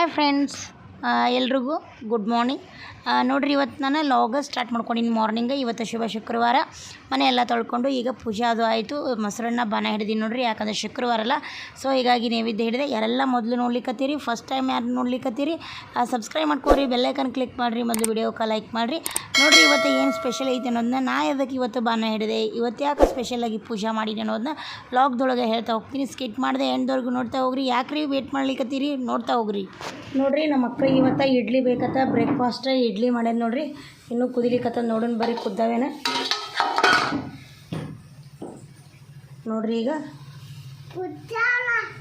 Hi friends ಎಲ್ರಿಗೂ good morning. ನೋಡಿರಿ ಇವತ್ತು ನಾನು ಲಾಗ ಸ್ಟಾರ್ಟ್ ಮಾಡ್ಕೊಂಡಿನಿ ಮಾರ್ನಿಂಗ್ ಇವತ್ತು ಶುಭ ಶುಕ್ರವಾರ. ಮನೆ ಎಲ್ಲ ತೊಳ್ಕೊಂಡು ಈಗ ಪೂಜೆ ಅದು ಆಯಿತು. ಮೊಸರನ್ನ ಬಾನ ಹಿಡಿದೀನಿ ನೋಡ್ರಿ, ಯಾಕಂದರೆ ಶುಕ್ರವಾರ ಅಲ್ಲ. ಸೊ ಹೀಗಾಗಿ ನೈವೇದ್ಯ ಹಿಡಿದೆ ಯಾರೆಲ್ಲ ಮೊದಲು ನೋಡ್ಲಿಕ್ಕತ್ತೀರಿ ಫಸ್ಟ್ ಟೈಮ್ ಯಾರು ನೋಡ್ಲಿಕ್ಕತ್ತೀರಿ ಸಬ್ಸ್ಕ್ರೈಬ್ ಮಾಡ್ಕೊರಿ ಬೆಲ್ಲೈಕನ್ ಕ್ಲಿಕ್ ಮಾಡಿರಿ, ಮೊದಲು ಕಾಲ್ ಲೈಕ್ ಮಾಡಿರಿ. ನೋಡಿರಿ, ಇವತ್ತು ಏನು ಸ್ಪೆಷಲ್ ಐತೆ ಅನ್ನೋದನ್ನ ನಾ ಅದಕ್ಕೆ ಇವತ್ತು ಬಾನ ಹಿಡಿದೆ, ಇವತ್ತು ಯಾಕೆ ಸ್ಪೆಷಲಾಗಿ ಪೂಜೆ ಮಾಡಿದೆ ಅನ್ನೋದನ್ನ ಲಾಗ್ದೊಳಗೆ ಹೇಳ್ತಾ ಹೋಗ್ತೀನಿ. ಸ್ಕಿಟ್ ಮಾಡಿದೆ ಎಂಡ್ದವ್ರಿಗೂ ನೋಡ್ತಾ ಹೋಗ್ರಿ. ಯಾಕ್ರಿ ವೇಟ್ ಮಾಡ್ಲಿಕ್ಕತ್ತೀರಿ ನೋಡ್ತಾ ಹೋಗ್ರಿ. ನೋಡ್ರಿ ನಮ್ಮ ಅಕ್ಕ ಇವತ್ತು ಇಡ್ಲಿ ಬೇಕತ್ತ ಬ್ರೇಕ್ಫಾಸ್ಟ್ ಇಡ್ಲಿ ಮಾಡ್ಯಾನ ನೋಡ್ರಿ. ಇನ್ನೂ ಕುದಿಲಿಕತ್ತದ ನೋಡೋಣ ಬರೀ ಕುದ್ದಾವೇನ. ನೋಡ್ರಿ ಈಗ.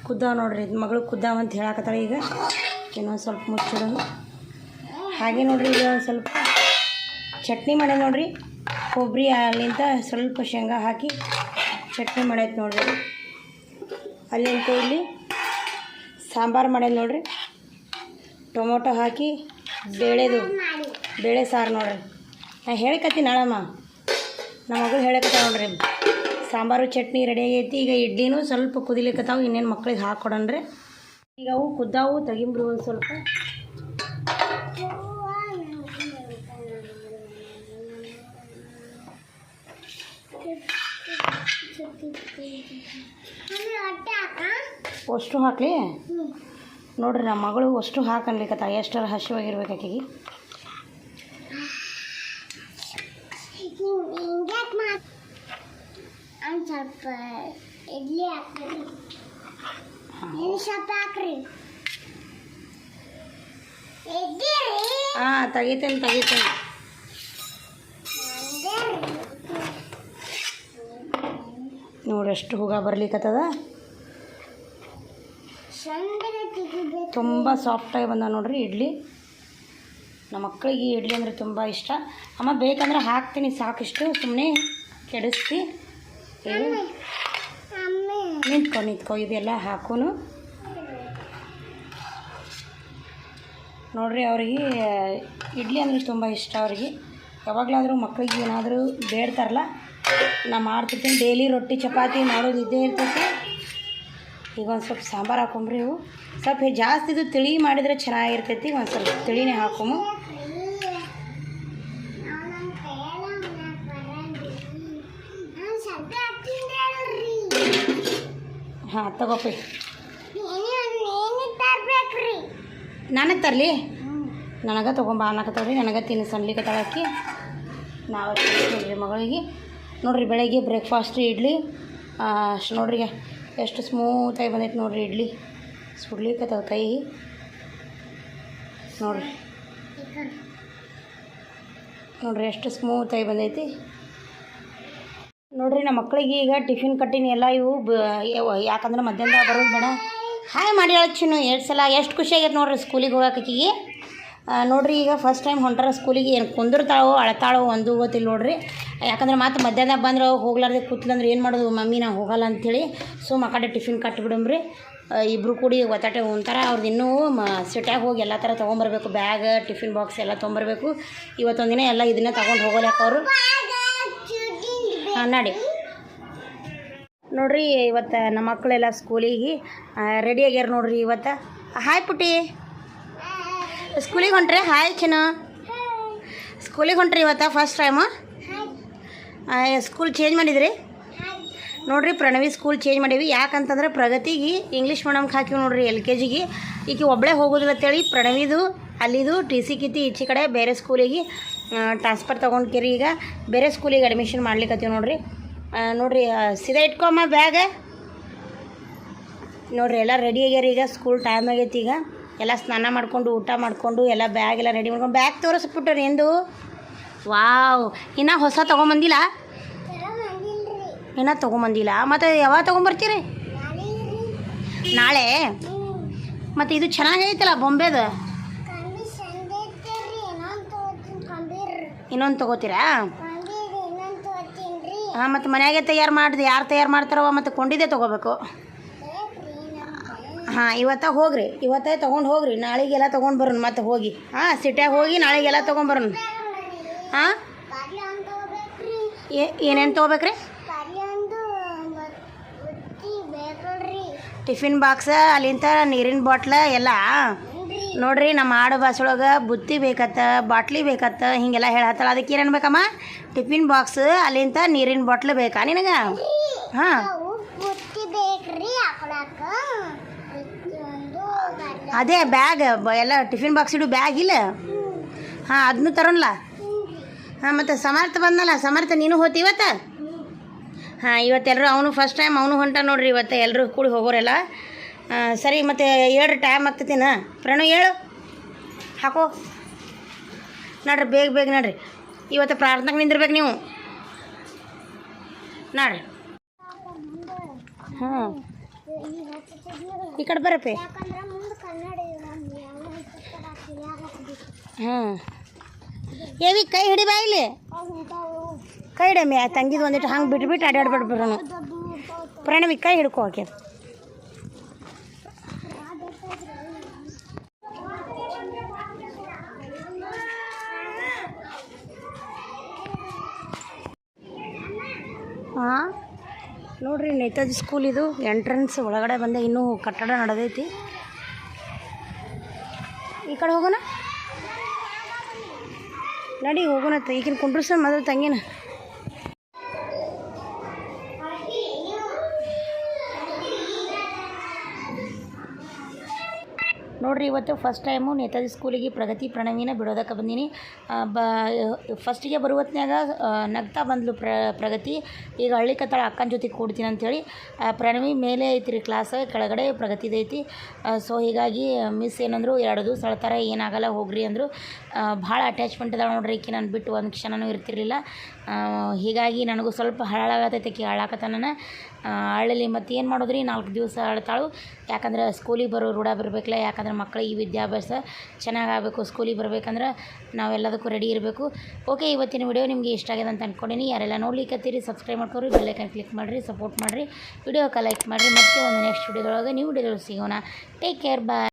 ಕುದ್ದಾವ ನೋಡ್ರಿ. ಮಗಳು ಕುದ್ದಾವ ಅಂತ ಹೇಳಕತ್ತಾಳೆ ಈಗ. ಇನ್ನೊಂದು ಸ್ವಲ್ಪ ಮುಚ್ಚಿಡೋಣ. ಹಾಗೆ ನೋಡ್ರಿ ಈಗ ಒಂದು ಸ್ವಲ್ಪ ಚಟ್ನಿ ಮಾಡ್ಯಾನ ನೋಡ್ರಿ. ಕೊಬ್ಬರಿ ಅಲ್ಲಿಂದ ಸ್ವಲ್ಪ ಶೇಂಗಾ ಹಾಕಿ ಚಟ್ನಿ ಮಾಡೈತೆ ನೋಡ್ರಿ. ಅಲ್ಲಿಂತ ಇಲ್ಲಿ ಸಾಂಬಾರು ಮಾಡ್ಯಾನ ನೋಡ್ರಿ. ಟೊಮೊಟೊ ಹಾಕಿ ಬೇಳೆದು ಬೇಳೆ ಸಾರು ನೋಡ್ರಿ. ನಾ ಹೇಳಕತ್ತೀನಿ ನಾಳಮ್ಮ. ನಮ್ಮ ಮಗಳು ಹೇಳಕತ್ತ ನೋಡ್ರಿ. ಸಾಂಬಾರು ಚಟ್ನಿ ರೆಡಿ ಆಗೈತಿ. ಈಗ ಇಡ್ಲಿನೂ ಸ್ವಲ್ಪ ಕುದಿಲಿಕ್ಕತ್ತಾವು ಇನ್ನೇನು ಮಕ್ಳಿಗೆ ಹಾಕ್ಕೊಡನ್ರಿ ಈಗ ಅವು ಕುದ್ದಾವು ತೆಗಿಂಬ್ರಿ ಒಂದು ಸ್ವಲ್ಪ. ಅಷ್ಟು ಹಾಕ್ಲಿ? ನೋಡ್ರಿ ನಮ್ಮ ಮಗಳು ಅಷ್ಟು ಹಾಕನ್ಲಿಕ್ಕತ್ತ ಎಷ್ಟರ ಹಸಿವಾಗಿರ್ಬೇಕು ಆಕೆಗೆ. ಒಂದು ಸ್ವಲ್ಪ ಇಡ್ಲಿ ಹಾಕ್ರಿ ಸ್ವಲ್ಪ ಹಾಕ್ರಿ ಹಾಂ ತೆಗಿತೇನೆ ತೆಗಿತೇನೆ ನೋಡಿ ಎಷ್ಟು ಹೂಗ ಬರ್ಲಿಕ್ಕತ್ತದ ತುಂಬ ಸಾಫ್ಟಾಗಿ ಬಂದ ನೋಡ್ರಿ ಇಡ್ಲಿ. ನಮ್ಮ ಮಕ್ಕಳಿಗೆ ಇಡ್ಲಿ ಅಂದರೆ ತುಂಬ ಇಷ್ಟ. ಅಮ್ಮ, ಬೇಕಂದ್ರೆ ಹಾಕ್ತೀನಿ, ಸಾಕಿಷ್ಟು. ಸುಮ್ಮನೆ ಕೆಡಿಸ್ತಿ. ನಿಂತ್ಕೊ ನಿಂತ್ಕೊ, ಇದೆಲ್ಲ ಹಾಕೋನು. ನೋಡ್ರಿ, ಅವ್ರಿಗೆ ಇಡ್ಲಿ ಅಂದರೆ ತುಂಬ ಇಷ್ಟ ಅವ್ರಿಗೆ. ಯಾವಾಗಲಾದರೂ ಮಕ್ಕಳಿಗೆ ಏನಾದರೂ ಬೇಡ್ತಾರಲ್ಲ ನಾ ಮಾಡ್ತಿರ್ತೀನಿ. ಡೈಲಿ ರೊಟ್ಟಿ, ಚಪಾತಿ ಮಾಡೋದು ಇದ್ದೇ ಇರ್ತೈತಿ. ಈಗ ಒಂದು ಸ್ವಲ್ಪ ಸಾಂಬಾರು ಹಾಕೊಂಬ್ರಿ ಇವು. ಸ್ವಲ್ಪ ಜಾಸ್ತಿ ಇದು ತಿಳಿ ಮಾಡಿದರೆ ಚೆನ್ನಾಗಿರ್ತೈತಿ. ಒಂದು ಸ್ವಲ್ಪ ತಿಳಿನೇ ಹಾಕೊಮು. ಹಾಂ, ತಗೋಪಿ. ನನಗೆ ತರಲಿ? ನನಗೆ ತೊಗೊಂಬ ಅನ್ನಕತ್ತವ್ರಿ ನನಗೆ ತಿನ್ನಿ ಅನ್ಲಿಕ್ಕೆ ತಳಕ್ಕಿ ನಾವು ನೋಡ್ರಿ ಮಗಳಿಗೆ. ನೋಡ್ರಿ ಬೆಳಗ್ಗೆ ಬ್ರೇಕ್ಫಾಸ್ಟ್ ಇಡ್ಲಿ. ಅಷ್ಟು ನೋಡ್ರಿ ಎಷ್ಟು ಸ್ಮೂತಾಗಿ ಬಂದೈತೆ ನೋಡ್ರಿ ಇಡ್ಲಿ. ಸುಡ್ಲಿಕ್ಕತ್ತವ ಕೈ. ನೋಡ್ರಿ. ನೋಡ್ರಿ ಎಷ್ಟು ಸ್ಮೂತಾಗಿ ಬಂದೈತಿ. ನೋಡ್ರಿ ನಮ್ಮ ಮಕ್ಕಳಿಗೆ ಈಗ ಟಿಫಿನ್ ಕಟ್ಟಿನ ಎಲ್ಲ ಇವು ಯಾಕಂದ್ರೆ ಮಧ್ಯಾಹ್ನ ಬರೋದು ಬೇಡ. ಹಾಯ್ ಮಾಡಿ ಚಿನ್ನು ಎರಡು ಸಲ ಎಷ್ಟು ಖುಷಿ ಆಗೈತೆ ನೋಡ್ರಿ ಸ್ಕೂಲಿಗೆ ಹೋಗೋಕಿಗೆ ನೋಡ್ರಿ ಈಗ ಫಸ್ಟ್ ಟೈಮ್ ಹೊಂಟಾರ ಸ್ಕೂಲಿಗೆ ಏನು ಕುಂದಿರ್ತಾಳೋ ಅಳತಾಳೋ ಒಂದು ಗೊತ್ತಿಲ್ಲ ನೋಡ್ರಿ. ಯಾಕಂದ್ರೆ ಮತ್ತೆ ಮಧ್ಯಾಹ್ನ ಬಂದ್ರೆ ಹೋಗ್ಲಾರ್ದೆ ಕೂತ್ಲಂದ್ರೆ ಏನು ಮಾಡೋದು, ಮಮ್ಮಿ ನಾವು ಹೋಗಲ್ಲ ಅಂಥೇಳಿ ಸೊ ಮಕ್ಕಡೆ ಟಿಫಿನ್ ಕಟ್ಟಿಬಿಡಮ್ರಿ ಇಬ್ಬರು ಕೂಡಿ ಒತ್ತಾಟೆ ಉಂತಾರ ಅವ್ರದ್ದು ಇನ್ನೂ ಮ, ಸಿಟ್ಯಾಗ ಹೋಗಿ ಎಲ್ಲ ಥರ ತೊಗೊಂಬರ್ಬೇಕು. ಬ್ಯಾಗ್, ಟಿಫಿನ್ ಬಾಕ್ಸ್ ಎಲ್ಲ ತೊಗೊಂಬರ್ಬೇಕು. ಇವತ್ತೊಂದಿನ ದಿನ ಎಲ್ಲ ಇದನ್ನೇ ತೊಗೊಂಡು ಹೋಗೋಲ್ಯಾಕ ಅವರು. ಹಾಂ ನಡಿ ನೋಡ್ರಿ, ಇವತ್ತು ನಮ್ಮ ಮಕ್ಕಳೆಲ್ಲ ಸ್ಕೂಲಿಗೆ ರೆಡಿ ಆಗ್ಯಾರ ನೋಡ್ರಿ ಇವತ್ತು. ಹಾಯ್ ಪುಟಿ ಸ್ಕೂಲಿಗೆ ಹೊಂಟ್ರಿ ಹಾಯ್ ಚಿನ್ನ. ಸ್ಕೂಲಿಗೆ ಹೊಂಟ್ರಿ ಇವತ್ತು ಫಸ್ಟ್ ಟೈಮು ಸ್ಕೂಲ್ ಚೇಂಜ್ ಮಾಡಿದ್ರಿ? ನೋಡ್ರಿ, ಪ್ರಣವಿ ಸ್ಕೂಲ್ ಚೇಂಜ್ ಮಾಡೀವಿ. ಯಾಕಂತಂದ್ರೆ ಪ್ರಗತಿಗೆ ಇಂಗ್ಲೀಷ್ ಮೀಡಿಯಮ್ಗೆ ಹಾಕಿವಿ ನೋಡ್ರಿ ಎಲ್ ಕೆ ಜಿಗೆ ಈಕೆ ಒಬ್ಬಳೇ ಹೋಗೋದಿಲ್ಲ ಅಂತೇಳಿ ಪ್ರಣವಿದು ಅಲ್ಲಿದು ಟಿ ಸಿ ಕಿತ್ತಿ ಈಚೆ ಕಡೆ ಬೇರೆ ಸ್ಕೂಲಿಗೆ ಟ್ರಾನ್ಸ್ಫರ್ ತೊಗೊಂಡ್ಕಿರಿ ಈಗ. ಬೇರೆ ಸ್ಕೂಲಿಗೆ ಅಡ್ಮಿಷನ್ ಮಾಡ್ಲಿಕ್ಕತ್ತೀವಿ ನೋಡಿರಿ. ನೋಡಿರಿ ಸೀದಾ ಇಟ್ಕೊಮ್ಮ ಬ್ಯಾಗ ನೋಡಿರಿ, ಎಲ್ಲ ರೆಡಿ ಆಗ್ಯಾರ ಈಗ. ಸ್ಕೂಲ್ ಟೈಮ್ ಆಗೈತಿ ಈಗ. ಎಲ್ಲ ಸ್ನಾನ ಮಾಡ್ಕೊಂಡು, ಊಟ ಮಾಡಿಕೊಂಡು, ಎಲ್ಲ ಬ್ಯಾಗ್ ಎಲ್ಲ ರೆಡಿ ಮಾಡ್ಕೊಂಡು. ಬ್ಯಾಗ್ ತೋರಿಸ್ಬಿಟ್ಟರಿ ಎಂದು ವಾವ್ ಇನ್ನೂ ಹೊಸ ತೊಗೊಂಬಂದಿಲ್ಲ? ಇನ್ನೂ ತೊಗೊಂಬಂದಿಲ್ಲ. ಮತ್ತು ಯಾವಾಗ ತೊಗೊಂಬರ್ತೀರಿ? ನಾಳೆ? ಮತ್ತು ಇದು ಚೆನ್ನಾಗೈತಲ್ಲ ಬೊಂಬೆದು ಇನ್ನೊಂದು ತೊಗೋತೀರಾ? ಹಾಂ ಮತ್ತು ಮನೆಯಾಗೆ ತಯಾರು ಮಾಡಿದೆ ಯಾರು ತಯಾರು ಮಾಡ್ತಾರವ ಮತ್ತು ಕೊಂಡಿದ್ದೆ ತೊಗೋಬೇಕು. ಹಾಂ ಇವತ್ತ ಹೋಗ್ರಿ ಇವತ್ತೇ ತೊಗೊಂಡು ಹೋಗ್ರಿ ನಾಳೆಗೆಲ್ಲ ತೊಗೊಂಡು ಬರೋಣ ಮತ್ತೆ ಹೋಗಿ. ಹಾಂ ಸಿಟ್ಯಾಗ ಹೋಗಿ ನಾಳೆಗೆಲ್ಲ ತೊಗೊಂಬರೋಣ ಹಾಂ? ಏನೇನು ತೊಗೋಬೇಕ್ರಿ? ಟಿಫಿನ್ ಬಾಕ್ಸ ಅಲ್ಲಿಂತ ನೀರಿನ ಬಾಟ್ಲ ಎಲ್ಲ. ನೋಡ್ರಿ ನಮ್ಮ ಆಡು ಬಾಸೊಳಗೆ ಬುತ್ತಿ ಬೇಕತ್ತ, ಬಾಟ್ಲಿ ಬೇಕತ್ತ, ಹಿಂಗೆಲ್ಲ ಹೇಳತ್ತಲ್ಲ. ಅದಕ್ಕೆ ಏನೇನು ಅನ್ಬೇಕಮ್ಮ? ಟಿಫಿನ್ ಬಾಕ್ಸ್ ಅಲ್ಲಿಂದ ನೀರಿನ ಬಾಟ್ಲು ಬೇಕಾ ನಿನಗೆ? ಹಾಂ. ಅದೇ ಬ್ಯಾಗ್ ಎಲ್ಲ ಟಿಫಿನ್ ಬಾಕ್ಸ್ ಇಡು, ಬ್ಯಾಗ್ ಇಲ್ಲ? ಹಾಂ ಅದನ್ನು ತರೋಣಲ್ಲ ಹಾಂ, ಮತ್ತು ಸಮರ್ಥ ಬಂದಲ್ಲ ಸಮರ್ಥ ನೀನು ಹೋತಿ ಇವತ್ತು? ಹಾಂ ಇವತ್ತೆಲ್ಲರೂ ಅವನು ಫಸ್ಟ್ ಟೈಮ್ ಅವನು ಹೊಂಟ ನೋಡ್ರಿ ಇವತ್ತು ಎಲ್ಲರೂ ಕೂಡಿ ಹೋಗೋರೆಲ್ಲ. ಸರಿ, ಮತ್ತು ಹೇಳ್ರಿ ಟೈಮ್ ಆಗ್ತೈತಿನ? ಪ್ರಣು ಹೇಳು. ಹಾಕೋ. ನೋಡ್ರಿ, ಬೇಗ ಬೇಗ ನೋಡ್ರಿ. ಇವತ್ತು ಪ್ರಾರ್ಥನೆಗೆ ನಿಂದಿರ್ಬೇಕು ನೀವು. ನೋಡ್ರಿ. ಹಾಂ ಈ ಕಡೆ ಬರಪ್ಪಿ. ಹಾಂ ಏವಿ ಕೈ ಹಿಡಿ ಬಾ ಇಲ್ಲಿ. ಕೈ ಹಿಡಮ್ಮಿ ತಂಗಿದು ಒಂದಿಟ್ಟು ಹಂಗೆ ಬಿಟ್ಬಿಟ್ಟು ಅಡ್ಯಾಡ್ಬಿಡ್ಬಿಡೋಣ ಪ್ರಣವಿ. ಕೈ ಹಿಡ್ಕೋ ಆಕೆ. ಹಾಂ ನೋಡ್ರಿ, ನೇತಾಜಿ ಸ್ಕೂಲ್ ಇದು. ಎಂಟ್ರೆನ್ಸ್ ಒಳಗಡೆ ಬಂದೆ. ಇನ್ನೂ ಕಟ್ಟಡ ನಡೆದೈತಿ. ಈ ಕಡೆ ಹೋಗೋಣ? ನಡಿ ಹೋಗೋಣ ಈಗಿನ ಕುಂಡ್ರಸ ಮೊದಲು ತಂಗಿನ. ನೋಡ್ರಿ, ಇವತ್ತು ಫಸ್ಟ್ ಟೈಮು ನೇತಾಜಿ ಸ್ಕೂಲಿಗೆ ಪ್ರಗತಿ ಪ್ರಣವಿನ ಬಿಡೋದಕ್ಕೆ ಬಂದೀನಿ. ಬ ಫಸ್ಟಿಗೆ ಬರುವತ್ನಾಗ ನಗ್ತಾ ಬಂದ್ಲು ಪ್ರ, ಪ್ರಗತಿ. ಈಗ ಹಳ್ಳಿ ಕತ್ತಾಳ ಅಕ್ಕನ ಜೊತೆ ಕೂಡ್ತೀನಿ ಅಂಥೇಳಿ ಪ್ರಣವಿ ಮೇಲೆ ಐತಿ ರೀ ಕ್ಲಾಸ್ ಕೆಳಗಡೆ ಪ್ರಗತಿ ಇದೈತಿ ಸೊ ಹೀಗಾಗಿ ಮಿಸ್ ಏನಂದ್ರು, ಎರಡು ದಿವಸ ಅಳ್ತಾರೆ ಏನಾಗಲ್ಲ, ಹೋಗ್ರಿ ಅಂದರು. ಭಾಳ ಅಟ್ಯಾಚ್ಮೆಂಟ್ ಅದಾಳ ನೋಡ್ರಿ ಈಕಿ, ನಾನು ಬಿಟ್ಟು ಒಂದು ಕ್ಷಣನೂ ಇರ್ತಿರ್ಲಿಲ್ಲ. ಹೀಗಾಗಿ ನನಗೂ ಸ್ವಲ್ಪ ಹಳಾಗತೈತಿ ಆಕಿ ನಾನು ಅಳ್ಳಲಿ ಮತ್ತು ಏನು ಮಾಡೋದ್ರಿ, ನಾಲ್ಕು ದಿವಸ ಅಳ್ತಾಳು. ಯಾಕಂದ್ರೆ ಸ್ಕೂಲಿಗೆ ಬರೋ ರೂಢ ಬರಬೇಕಲ್ಲ, ಯಾಕಂದ್ರೆ ಮಕ್ಕಳಿಗೆ ವಿದ್ಯಾಭ್ಯಾಸ ಚೆನ್ನಾಗಿ ಆಗಬೇಕು ಸ್ಕೂಲಿಗೆ ಬರಬೇಕಂದ್ರೆ ನಾವೆಲ್ಲದಕ್ಕೂ ರೆಡಿ ಇರಬೇಕು. ಓಕೆ ಇವತ್ತಿನ ವಿಡಿಯೋ ನಿಮಗೆ ಇಷ್ಟ ಆಗಿದೆ ಅಂತ ಅಂದ್ಕೊಂಡಿನಿ ಯಾರೆಲ್ಲ ನೋಡ್ಲಿಕ್ಕತ್ತೀರಿ ಸಬ್ಸ್ಕ್ರೈಬ್ ಮಾಡ್ಕೊರಿ ಬೆಲ್ಲೈಕನ್ ಕ್ಲಿಕ್ ಮಾಡಿರಿ ಸಪೋರ್ಟ್ ಮಾಡಿರಿ. ವಿಡಿಯೋಕ್ಕೆ ಲೈಕ್ ಮಾಡಿರಿ. ಮತ್ತೆ ಒಂದು ನೆಕ್ಸ್ಟ್ ವಿಡಿಯೋದೊಳಗೆ ನೀವು ವಿಡಿಯೋ ಸಿಗೋಣ. Take care bye